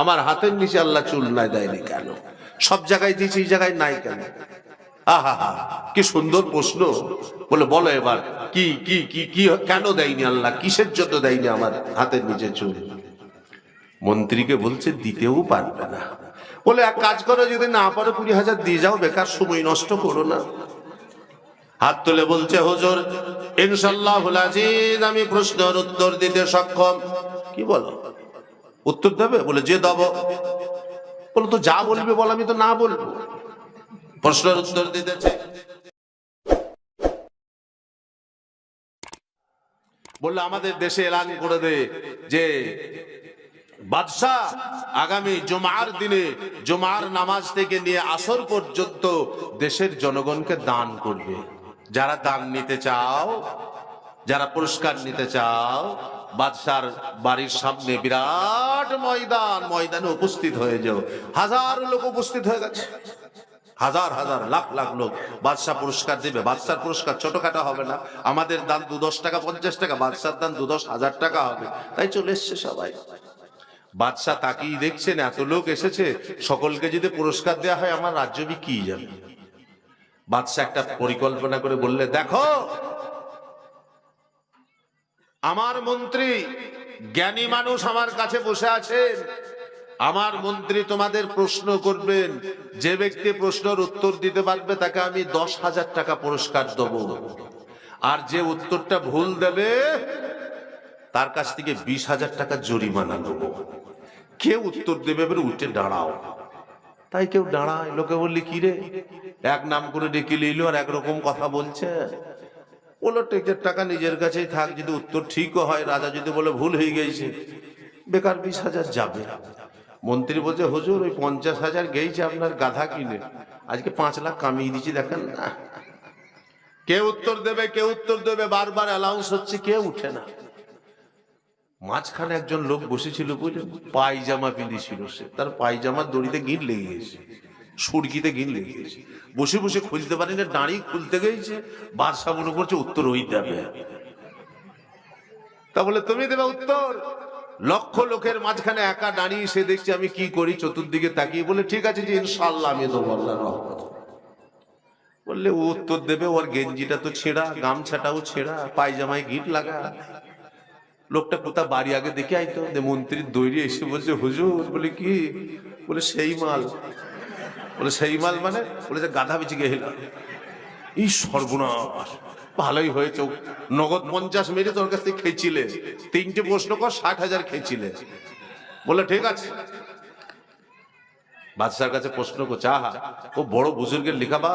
আমার হাতের নিচে আল্লাহ চুল নাই দেয়নি কেন? সব জায়গায় দিয়েছে, এই জায়গায় নাই কেন? আহা কি সুন্দর প্রশ্ন। বলে, বলো এবার, কি কি কি কি, কেন দেয়নি আল্লাহ? কিসের জন্য দেয়নি আমার হাতের নিচে চুল? মন্ত্রীকে বলছে, দিতেও পারবে না। বলে, এক কাজ করো, যদি না পারো, কুড়ি হাজার দিয়ে যাও, বেকার সময় নষ্ট করো না। হাত তুলে বলছে, হুজুর ইনশাল্লাহ আমি প্রশ্নের উত্তর দিতে সক্ষম। কি বলো? উত্তর দেবে? বলে, যে দেব। বলো, তো যা বলবে বল, আমি তো না বলব। প্রশ্নের উত্তর দিতেছে বলল, আমাদের দেশে এলান করে দে যে বাদশাহ আগামী জুমার দিনে জুমার নামাজ থেকে নিয়ে আসর পর্যন্ত দেশের জনগণকে দান করবে। যারা দান নিতে চাও, যারা পুরস্কার নিতে চাও বাদশার বাড়ির সামনে বিরাট ময়দান, ময়দানে উপস্থিত হয়ে যাও। হাজার লোক উপস্থিত হয়ে গেছে। হাজার হাজার, লাখ লাখ লোক। বাদশাহ পুরস্কার দিবে। বাদশার পুরস্কার ছোটখাটো হবে না। আমাদের দান দু দশ টাকা, পঞ্চাশ টাকা। বাদশার দান দু দশ হাজার টাকা হবে। তাই চলে এসছে সবাই। বাদশাহ তাকিয়ে দেখছেন, এত লোক এসেছে। সকলকে যদি পুরস্কার দেওয়া হয়, আমার রাজ্য কি যাবে বাদশাহ একটা পরিকল্পনা করে বললে, দেখো আমার মন্ত্রী জ্ঞানী মানুষ আমার কাছে বসে আছেন। আমার মন্ত্রী তোমাদের প্রশ্ন করবেন। যে ব্যক্তি প্রশ্নের উত্তর দিতে পারবে, তাকে আমি দশ হাজার টাকা পুরস্কার দেব। আর যে উত্তরটা ভুল দেবে, তার কাছ থেকে বিশ হাজার টাকা জরিমানা নেব। কেউ উত্তর দেবে এবার উঠে দাঁড়াও। তাই কেউ দাঁড়ায়, লোকে বললি, কি রে? এক নাম করে ডেকে নিল আর একরকম কথা বলছে। বলো টেকের টাকা নিজের কাছেই থাক, যদি উত্তর ঠিকও হয়, রাজা যদি বলে ভুল হয়ে গেছে, বেকার বিশ হাজার যাবে। মন্ত্রী বলছে, হুজুর, ওই পঞ্চাশ হাজার গেইছে আপনার গাধা কিনে। আজকে পাঁচ লাখ কামিয়ে দিচ্ছি দেখেন না। কে উত্তর দেবে, কে উত্তর দেবে, বারবার অ্যালাউন্স হচ্ছে, কে উঠে না। মাঝখানে একজন লোক বসেছিল, বুঝলেন, পায়জামা পিঁধেছিল সে। তার পায়জামার দড়িতে গিট লেগে গেছে। সুরকিতে গিট লেগে বসে বসে খুলতে পারি না দাঁড়িয়ে খুলতে গেছে বাদশাহ মনে করছে উত্তর ওই দেবে তা বলে, তুমি দেবে উত্তর? লক্ষ লোকের মাঝখানে একা দাঁড়িয়ে সে দেখছে, আমি কি করি? চতুর্দিকে তাকিয়ে বলে, ঠিক আছে যে ইনশাল্লাহ আমি দেবো বললে, ও উত্তর দেবে, ওর গেঞ্জিটা তো ছেঁড়া, গামছাটাও ছেঁড়া, পায়জামায় গিট লাগা। লোকটা কোথা বাড়ি আগে দেখে আইতো মন্ত্রীর দৈরি এসে বলছে, হুজুর। বলে, কি? বলে, সেই মাল। বলে, সেই মাল মানে? বলে, যে গাধা বেঁচে গেছিলাম এই সর্বনাশ। ভালোই হয়েছে। নগদ পঞ্চাশ মেরে তোর কাছ থেকে খেয়েছিলে। তিনটে প্রশ্ন কর, ষাট হাজার খেয়েছিলে। বলে, ঠিক আছে। বাদশার কাছে প্রশ্ন করছে আহা ও বড় বুজুর্গের লেখাবা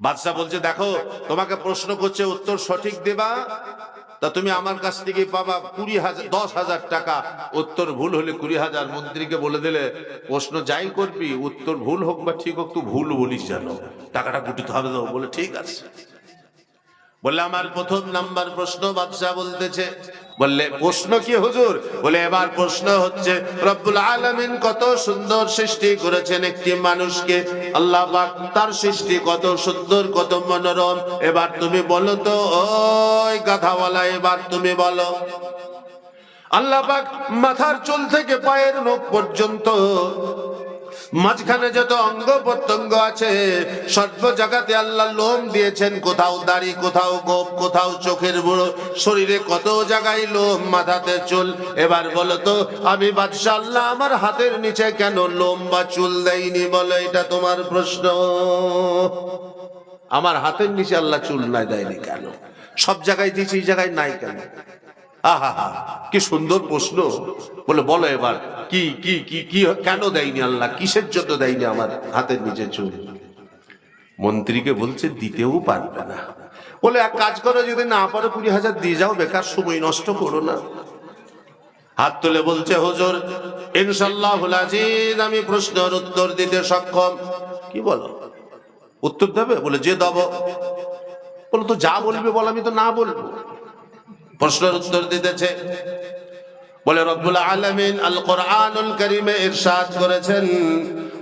বাদশাহ বলছে, দেখো, তোমাকে প্রশ্ন করছে, উত্তর সঠিক দেবা তা তুমি আমার কাছ থেকে পাবা কুড়ি হাজার, দশ হাজার টাকা, উত্তর ভুল হলে কুড়ি হাজার মন্ত্রীকে বলে দিলে প্রশ্ন যাই করবি, উত্তর ভুল হোক বা ঠিক হোক, তুই ভুল বলিস জানো টাকাটা গুটিতে হবে বলে ঠিক আছে। বললে, আমার প্রথম নাম্বার প্রশ্ন বাদশাহ বলতেছে। বললে, প্রশ্ন কি হুজুর? বলে, এবার প্রশ্ন হচ্ছে, রব্বুল আলামিন কত সুন্দর সৃষ্টি করেছেন একটি মানুষকে। আল্লাহ তার সৃষ্টি কত সুন্দর, কত মনোরম। এবার তুমি বলো তো, ওই গাধাওয়ালা, এবার তুমি বলো। আল্লাহ মাথার চুল থেকে পায়ের নখ পর্যন্ত মাঝখানে যত অঙ্গ প্রত্যঙ্গ আছে, সর্ব জায়গাতে আল্লাহ লোম দিয়েছেন। কোথাও দাড়ি, কোথাও গোপ, কোথাও চোখের বুড়ো। শরীরে কত জায়গায় লোম, মাথাতে চুল। এবার বলো তো আমি বাদশাহ, আল্লাহ আমার হাতের নিচে কেন লোম বা চুল দেয়নি বলো, এটা তোমার প্রশ্ন। আমার হাতের নিচে আল্লাহ চুল নাই দেয়নি কেন? সব জায়গায় দিয়েছি, এই জায়গায় নাই কেন? আহা কি সুন্দর প্রশ্ন। বলে, বলো এবার, কি কি কি কি, কেন দেয়নি আল্লাহ? কিসের জন্য দেয়নি আমার হাতের নিচে চুল? মন্ত্রীকে বলছে, দিতেও পারবে না। বলে, এক কাজ করো, যদি না পারো, কুড়ি হাজার দিয়ে যাও, বেকার সময় নষ্ট করো না। হাত তুলে বলছে, হুজুর ইনশাল্লাহ আজিজ, আমি প্রশ্নের উত্তর দিতে সক্ষম। কি বলো? উত্তর দেবে? বলে, যে দেব। বলো, তো যা বলবে বল, আমি তো না বলব। প্রশ্নের উত্তর দিতেছে। বলে রব্বুল আলমিন আল কোরআনুল করিমে ইরশাদ করেছেন।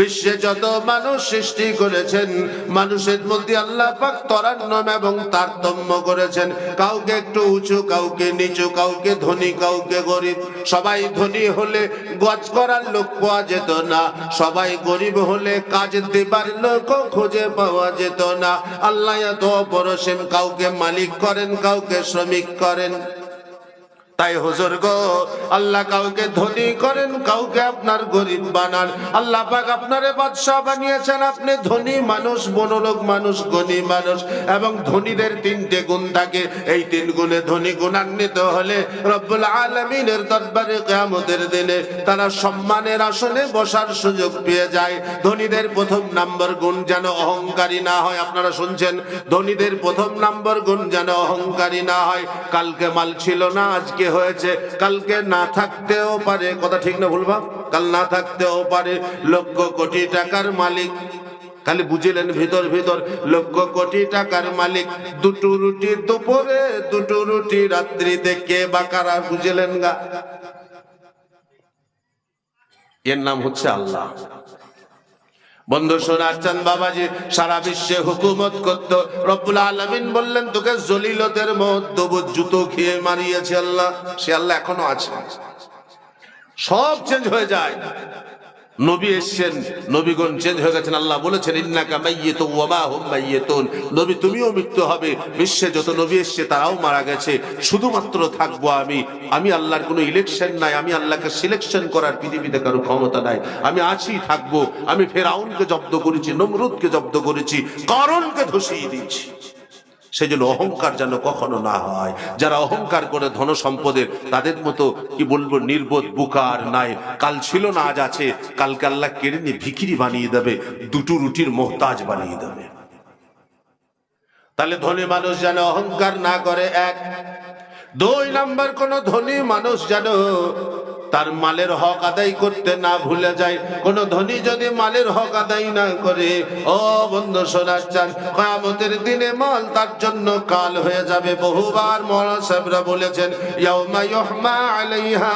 বিশ্বে যত মানুষ সৃষ্টি করেছেন, মানুষের মধ্যে আল্লাহ পাক তরান্নম এবং তারতম্য করেছেন। কাউকে একটু উঁচু, কাউকে নিচু, কাউকে ধনী, কাউকে গরিব। সবাই ধনী হলে গজ করার লোক পাওয়া যেত না। সবাই গরিব হলে কাজ দেবার লোক খুঁজে পাওয়া যেত না। আল্লাহ এত পরসেম কাউকে মালিক করেন, কাউকে শ্রমিক করেন। তাই হুজুর গো, আল্লাহ কাউকে ধনী করেন, কাউকে আপনার গরিব বানান। আল্লাহ পাক আপনারে বাদশাহ বানিয়েছেন, আপনি ধনী মানুষ, বনলোক মানুষ গণী মানুষ, এবং ধনীদের তিনটে গুণ থাকে। এই তিন গুণে ধনী গুণান্বিত হলে রব্বুল আলমিনের দরবারে কেয়ামতের দিনে তারা সম্মানের আসনে বসার সুযোগ পেয়ে যায়। ধনীদের প্রথম নাম্বার গুণ যেন অহংকারী না হয়। আপনারা শুনছেন, ধনীদের প্রথম নাম্বার গুণ যেন অহংকারী না হয়। কালকে মাল ছিল না, আজকে হয়েছে। কালকে না থাকতেও পারে, কথা ঠিক না ভুলবা কাল না থাকতেও পারে, লক্ষ কোটি টাকার মালিক। খালি বুঝিলেন ভিতর ভিতর, লক্ষ কোটি টাকার মালিক। দুটো রুটি দুপুরে, দুটো রুটি রাত্রিতে কে বা কারা বুঝিলেন গা? এর নাম হচ্ছে আল্লাহ। বন্ধু চান বাবাজি, সারা বিশ্বে হুকুমত করতো। রব্বুল আলমিন বললেন, তোকে জলিলতের মধ্যবু জুতো খেয়ে মারিয়েছে আল্লাহ। সে আল্লাহ এখনও আছে। সব চেঞ্জ হয়ে যায়। নবী এসছেন, নবীগণ চেঞ্জ হয়ে গেছেন, আল্লাহ বলেছেন, ইন্নাকা মাইয়িতু মা হুম মাইয়িতুন। নবী তুমিও মৃত্যু হবে, বিশ্বে যত নবী এসছে তারাও মারা গেছে। শুধুমাত্র থাকব আমি। আমি আল্লাহর কোনো ইলেকশন নাই, আমি আল্লাহকে সিলেকশন করার পৃথিবীতে কারও ক্ষমতা নাই। আমি আছি, থাকব। আমি ফেরাউনকে জব্দ করেছি, নমরুদকে জব্দ করেছি, করণকে ধসিয়ে দিয়েছি। সেই জন্য অহংকার যেন কখনো না হয়। যারা অহংকার করে ধন সম্পদের তাদের মতো, কি বলব, নির্বোধ বুকার নাই। কাল ছিল না, আজ আছে। কালকে আল্লাহ কেড়ে নিয়ে ভিখিরি বানিয়ে দেবে। দুটো রুটির মোহতাজ বানিয়ে দেবে। তাহলে ধনী মানুষ যেন অহংকার না করে, এক। দুই নাম্বার, কোন ধনী মানুষ যেন তার মালের হক আদায় করতে না ভুলে যায়। কোন ধনী যদি মালের হক আদায় না করে, ও বন্ধু সোনার চান কামতের দিনে মাল তার জন্য কাল হয়ে যাবে। বহুবার মরা সাহেবরা বলেছেন, ইয়াউমা ইউহমা আলাইহা।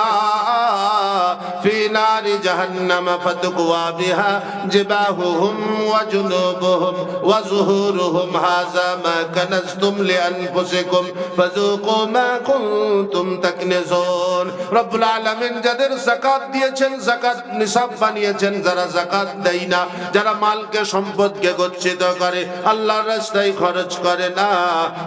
في نار جهنم فتقوى بها جباههم وجنوبهم وظهورهم هذا ما كنزتم لأنفسكم فذوقوا ما كنتم تكنزون رب العالمين যাদের জাকাত দিয়েছেন জাকাত নিসাব বানিয়েছেন যারা জাকাত দেয় না যারা মালকে সম্পদকে গচ্ছিত করে আল্লাহর রাস্তায় খরচ করে না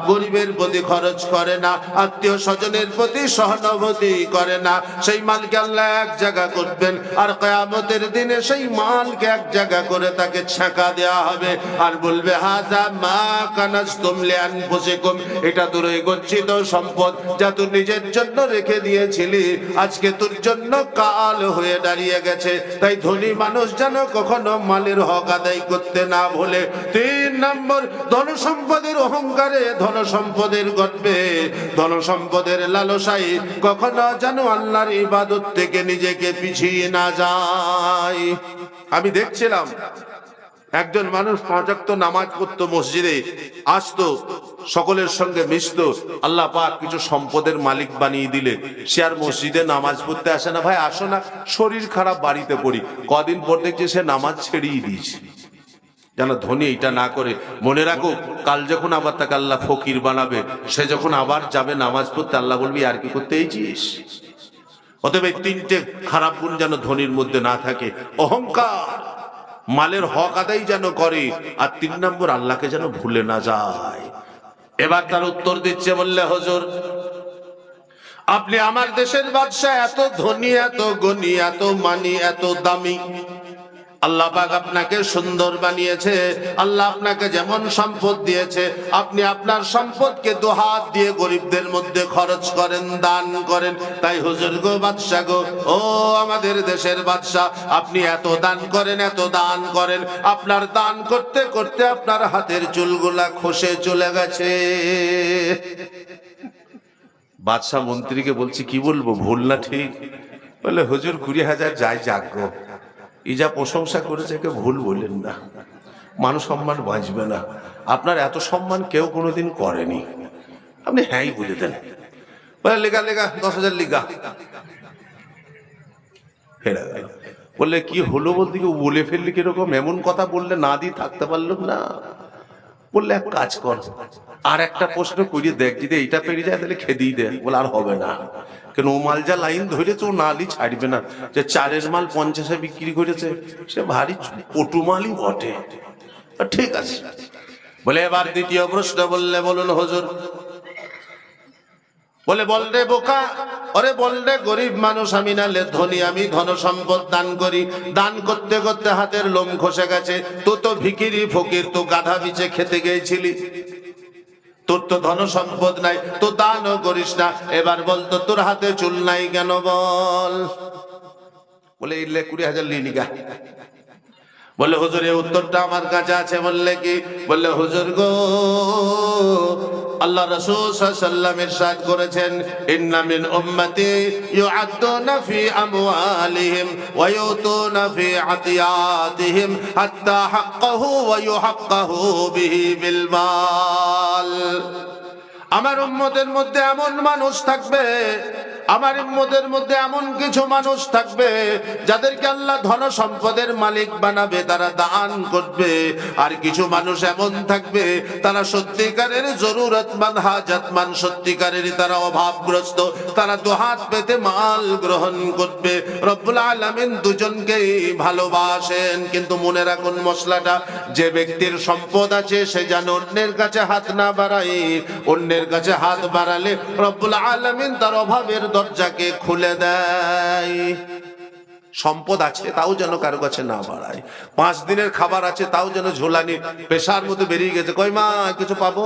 গরিবের প্রতি খরচ করে না আত্মীয় স্বজনের প্রতি সহানুভূতি করে না সেই মালকে আল্লাহ এক জায়গা করবেন। আর কয়ামতের দিনে সেই মালকে এক জায়গা করে তাকে ছাকা দেওয়া হবে। আর বলবে, হাজা মা কানাজ তুমলে আনফুসিকুম এটা তোর গচ্ছিত সম্পদ যা তুই নিজের জন্য রেখে দিয়েছিলি। আজকে তোর জন্য কাল হয়ে দাঁড়িয়ে গেছে। তাই ধনী মানুষ যেন কখনো মালের হক আদায় করতে না ভুলে। তিন নম্বর ধন সম্পদের অহংকারে ধন সম্পদের গর্বে। ধন সম্পদের লালসাই কখনো যেন আল্লাহর ইবাদত থেকে নিজেকে পিছিয়ে না যায়। আমি দেখছিলাম, একজন মানুষ পাঁচাক্ত নামাজ পড়তো মসজিদে, আসতো, সকলের সঙ্গে মিশতো। আল্লাহ পাক কিছু সম্পদের মালিক বানিয়ে দিলে সে আর মসজিদে নামাজ পড়তে আসে না। ভাই, আসো না, শরীর খারাপ, বাড়িতে পড়ি। কদিন পর দেখছি সে নামাজ ছেড়েই দিয়েছে। যেন ধনী এটা না করে। মনে রাখো, কাল যখন আবার তাকে আল্লাহ ফকির বানাবে, সে যখন আবার যাবে নামাজ পড়তে, আল্লাহ বলবি, আর কি করতে এইছিস অতএব এই তিনটে খারাপ গুণ যেন ধনির মধ্যে না থাকে। অহংকার মালের হক আদায় যেন করে, আর তিন নম্বর আল্লাহকে যেন ভুলে না যায়। এবার তার উত্তর দিচ্ছে বললে, হজর, আপনি আমার দেশের বাদশাহ, এত ধনী, এত গণী এত মানি, এত দামি। আল্লাহ পাক আপনাকে সুন্দর বানিয়েছে, আল্লাহ আপনাকে যেমন সম্পদ দিয়েছে, আপনি আপনার সম্পদকে দুহাত দিয়ে গরিবদের মধ্যে খরচ করেন, দান করেন। তাই হুজুর গো বাদশাহ গো, ও আমাদের দেশের বাদশাহ, আপনি এত দান করেন, এত দান করেন। আপনার দান করতে করতে আপনার হাতের চুলগুলা খসে চলে গেছে। বাদশাহ মন্ত্রীকে বলছি, কি বলব, ভুল না ঠিক? বলে, হুজুর কুড়ি হাজার যাই যাগ্য ই যা প্রশংসা করেছে একে ভুল বললেন না। মানুষ সম্মান বাঁচবে না। আপনার এত সম্মান কেউ কোনোদিন করেনি। আপনি হ্যাঁই বলে দেন। লেখা লেখা দশ হাজার লিখা হেরে গেল। বললে, কি হলো বলতে কি বলে ফেললি কীরকম? এমন কথা বললে না দিয়ে থাকতে পারলাম না? বললে, এক কাজ কর। আর একটা প্রশ্ন করিয়ে দেখ, যদি এইটা পেরিয়ে যায় তাহলে খেদিই দে। বলে, আর হবে না। কেন? ও মাল যা লাইন ধরেছে, ও নালি ছাড়বে না। যে চারের মাল পঞ্চাশে বিক্রি করেছে, সে ভারী পটু মালই বটে। ঠিক আছে। বলে এবার দ্বিতীয় প্রশ্ন বললে বলুন হজুর। বলে, বল রে বোকা ওরে বল রে গরিব মানুষ, আমি নালে ধনী, আমি ধন সম্পদ দান করি। দান করতে করতে হাতের লোম খসে গেছে। তো তো ভিকিরি, ফকির, তো গাধা, বিচে খেতে গিয়েছিলি তোর তো ধন সম্পদ নাই তো দানও করিস না। এবার বল তো তোর হাতে চুল নাই কেন বল? বলে ইলে কুড়ি হাজার লিনিকা বললে হুজুর এই উত্তরটা আমার কাছে আছে। বললে, কি? বললে, হুজুর গো আল্লাহ রাসূল সাল্লাল্লাহু ইরশাদ করেছেন, ইন্না মিন উম্মতি ইউআদ্দুনা ফি আমওয়ালিহিম ওয়া ইউতুনা ফি আতিয়াতিহিম হাত্তা হাক্কাহু ওয়া ইউহাক্কাহু বিহি বিল মাল আমার উম্মতের মধ্যে এমন মানুষ থাকবে আমার উম্মতের মধ্যে এমন কিছু মানুষ থাকবে যাদেরকে আল্লাহ ধন সম্পদের মালিক বানাবে, তারা দান করবে। আর কিছু মানুষ এমন থাকবে, তারা সত্যিকারের জরুরতমান হাজাতমান সত্যিকারের তারা অভাবগ্রস্ত, তারা দুহাত পেতে মাল গ্রহণ করবে। রব্বুল আলামিন দুজনকেই ভালোবাসেন, কিন্তু মনে রাখুন মশলাটা, যে ব্যক্তির সম্পদ আছে, সে যেন অন্যের কাছে হাত না বাড়ায়। অন্যের কাছে হাত বাড়ালে রব্বুল আলামিন তার অভাবের দরজাকে খুলে দেয়। সম্পদ আছে, তাও যেন কারও কাছে না বাড়ায়। পাঁচ দিনের খাবার আছে, তাও যেন ঝোলানি পেশার মতো বেরিয়ে গেছে। কই মা, কিছু পাবো?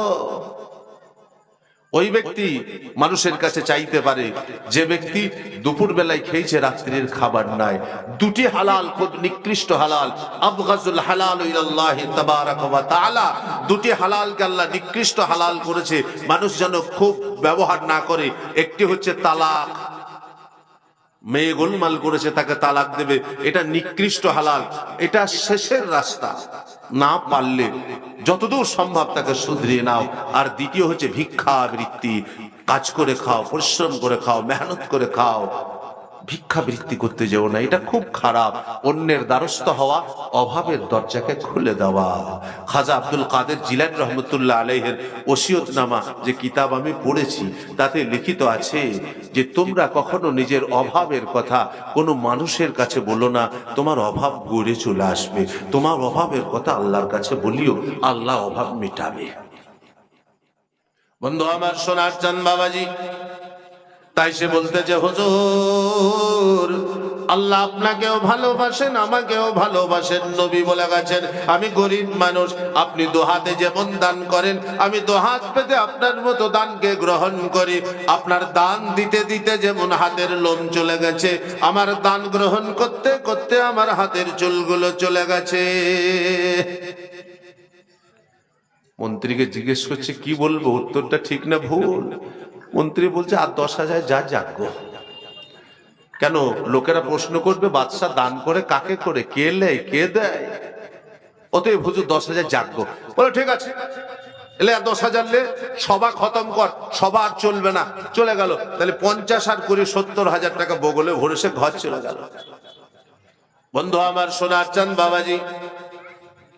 ওই ব্যক্তি মানুষের কাছে চাইতে পারে, যে ব্যক্তি দুপুর বেলায় খেয়েছে, রাত্রির খাবার নাই। দুটি হালাল, খুব নিকৃষ্ট হালাল। আবগাজুল হালাল দুটি হালালকে আল্লাহ নিকৃষ্ট হালাল করেছে। মানুষ যেন খুব ব্যবহার না করে। একটি হচ্ছে তালাক। মেয়ে গোলমাল করেছে, তাকে তালাক দেবে। এটা নিকৃষ্ট হালাল। এটা শেষের রাস্তা। না পারলে যতদূর সম্ভব তাকে শুধরিয়ে নাও। আর দ্বিতীয় হচ্ছে ভিক্ষা বৃত্তি। কাজ করে খাও, পরিশ্রম করে খাও, মেহনত করে খাও। ভিক্ষাবৃত্তি করতে যেও না, এটা খুব খারাপ। অন্যের দ্বারস্থ হওয়া, অভাবের দরজাকে খুলে দেওয়া। খাজা আব্দুল কাদের জিলান রহমতুল্লাহ আলাইহের ওসিয়তনামা যে কিতাব আমি পড়েছি, তাতে লিখিত আছে যে তোমরা কখনো নিজের অভাবের কথা কোনো মানুষের কাছে বলো না, তোমার অভাব গড়ে চলে আসবে। তোমার অভাবের কথা আল্লাহর কাছে বলিও, আল্লাহ অভাব মেটাবে। বন্ধু, আমার সোনার চান বাবাজি তাই সে বলতেছে হুজুর, আল্লাহ আপনাকেও ভালোবাসেন, আমাকেও ভালোবাসেন, নবী বলে গেছেন, আমি গরিব মানুষ, আপনি দোহাতে যেমন দান করেন, আমি দোহাত পেতে আপনার মতো দানকে গ্রহণ করি, আপনার দান দিতে দিতে যেমন হাতের লোম চলে গেছে, আমার দান গ্রহণ করতে করতে আমার হাতের চুলগুলো চলে গেছে। মন্ত্রীকে জিজ্ঞেস করছে, কি বলব, উত্তরটা ঠিক না ভুল? মন্ত্রী বলছে, আর দশ হাজার যা যাজ্ঞ কেন? লোকেরা প্রশ্ন করবে, বাদশাহ দান করে কাকে করে? কে লেয় কে দেয়? অতএব হুজুর, দশ হাজার যাজ্ঞ বলে, ঠিক আছে। এলে দশ হাজার লে সভা খতম কর। সভা আর চলবে না। চলে গেল। তাহলে পঞ্চাশ আর করে সত্তর হাজার টাকা বগলে ভরে সে ঘর চলে গেল। বন্ধু আমার, সোনার চাঁদ বাবাজি